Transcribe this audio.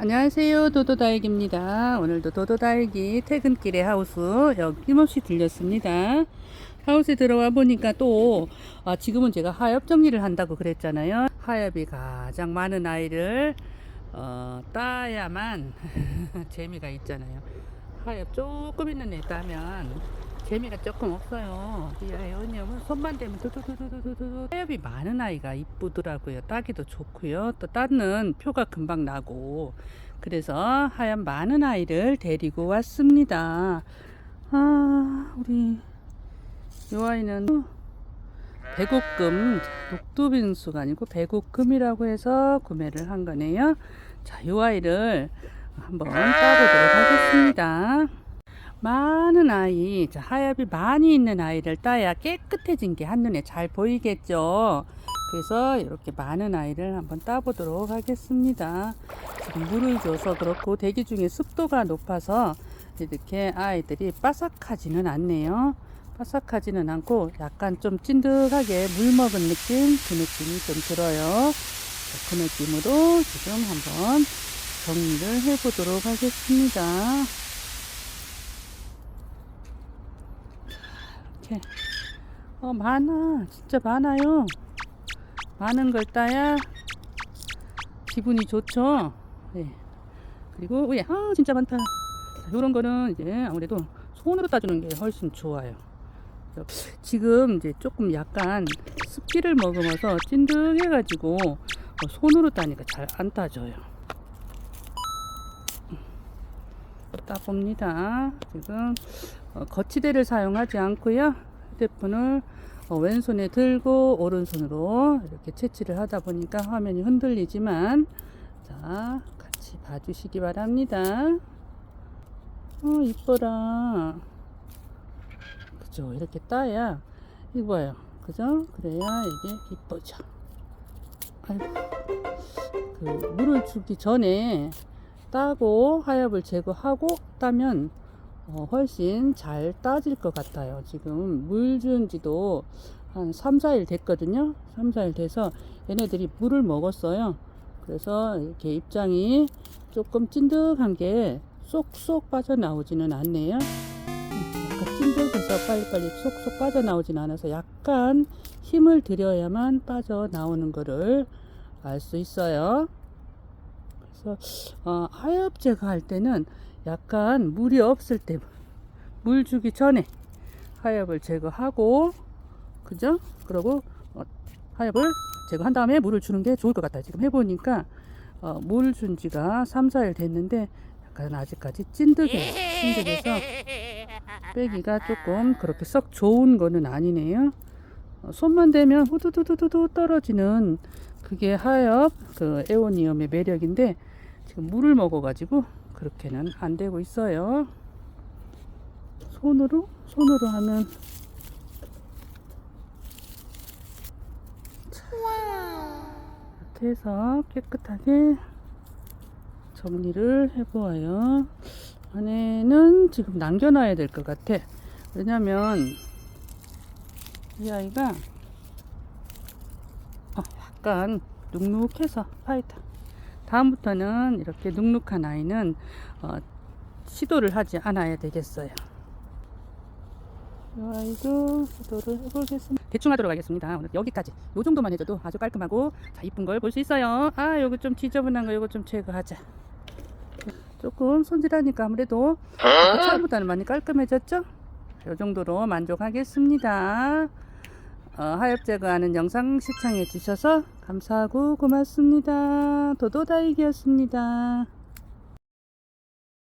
안녕하세요. 도도다육입니다. 오늘도 도도다육이 퇴근길에 하우스 여김없이 들렸습니다. 하우스에 들어와 보니까 또 아, 지금은 제가 하엽 정리를 한다고 그랬잖아요. 하엽이 가장 많은 아이를 어, 따야만 재미가 있잖아요. 하엽 조금 있는 애 따면 재미가 조금 없어요. 이 아이 왜냐면 손만 대면 두두두두두두 하엽이 많은 아이가 이쁘더라고요. 따기도 좋고요. 또 따는 표가 금방 나고 그래서 하얀 많은 아이를 데리고 왔습니다. 아 우리 요 아이는 배곡금 녹두빙수가 아니고 배곡금이라고 해서 구매를 한 거네요. 자, 요 아이를 한번 따보도록 하겠습니다. 많은 아이, 자, 하엽이 많이 있는 아이를 따야 깨끗해진 게 한눈에 잘 보이겠죠. 그래서 이렇게 많은 아이를 한번 따보도록 하겠습니다. 지금 물을 줘서 그렇고 대기 중에 습도가 높아서 이렇게 아이들이 바삭하지는 않네요. 바삭하지는 않고 약간 좀 찐득하게 물 먹은 느낌, 그 느낌이 좀 들어요. 자, 그 느낌으로 지금 한번 정리를 해보도록 하겠습니다. 이렇게. 어 많아. 진짜 많아요. 많은 걸 따야 기분이 좋죠? 네. 그리고 왜아 진짜 많다. 이런 거는 이제 아무래도 손으로 따주는 게 훨씬 좋아요. 지금 이제 조금 약간 습기를 머금어서 찐득해 가지고 어, 손으로 따니까 잘 안 따져요 따봅니다 지금 어, 거치대를 사용하지 않고요. 휴대폰을 어, 왼손에 들고 오른손으로 이렇게 채취를 하다 보니까 화면이 흔들리지만 자 같이 봐주시기 바랍니다. 어 이뻐라. 그죠? 이렇게 따야 이거예요. 그죠? 그래야 이게 이뻐져. 아이고 그 물을 주기 전에 따고 하엽을 제거하고 따면 어, 훨씬 잘 따질 것 같아요. 지금 물 준 지도 한 3, 4일 됐거든요. 3, 4일 돼서 얘네들이 물을 먹었어요. 그래서 이렇게 입장이 조금 찐득한 게 쏙쏙 빠져나오지는 않네요. 음, 약간 찐득해서 빨리빨리 쏙쏙 빠져나오지는 않아서 약간 힘을 들여야만 빠져나오는 거를 알 수 있어요. 그래서 어, 하엽 제거할 때는 약간 물이 없을 때 물 주기 전에 하엽을 제거하고 그죠? 그러고 어, 하엽을 제거한 다음에 물을 주는 게 좋을 것 같아요. 지금 해보니까 어, 물준 지가 3, 4일 됐는데 약간 아직까지 찐득해 찐득해서 빼기가 조금 그렇게 썩 좋은 거는 아니네요. 어, 손만 대면 후두두두두 떨어지는 그게 하엽 그 에오니엄의 매력인데 지금 물을 먹어가지고 그렇게는 안 되고 있어요. 손으로 손으로 하면 이렇게 해서 깨끗하게 정리를 해보아요. 안에는 지금 남겨놔야 될 것 같아. 왜냐면 이 아이가 어, 약간 눅눅해서 파이터. 다음부터는 이렇게 눅눅한 아이는 어, 시도를 하지 않아야 되겠어요. 이 아이도 시도를 해보겠습니다. 대충 하도록 하겠습니다. 오늘 여기까지. 요 정도만 해줘도 아주 깔끔하고 자 이쁜 걸 볼 수 있어요. 아 요거 좀 지저분한 거 요거 좀 제거하자. 조금 손질하니까 아무래도 아까 처음보다는 많이 깔끔해졌죠? 요 정도로 만족하겠습니다. 어, 하엽 제거하는 영상 시청해 주셔서 감사하고 고맙습니다. 도도다익이었습니다.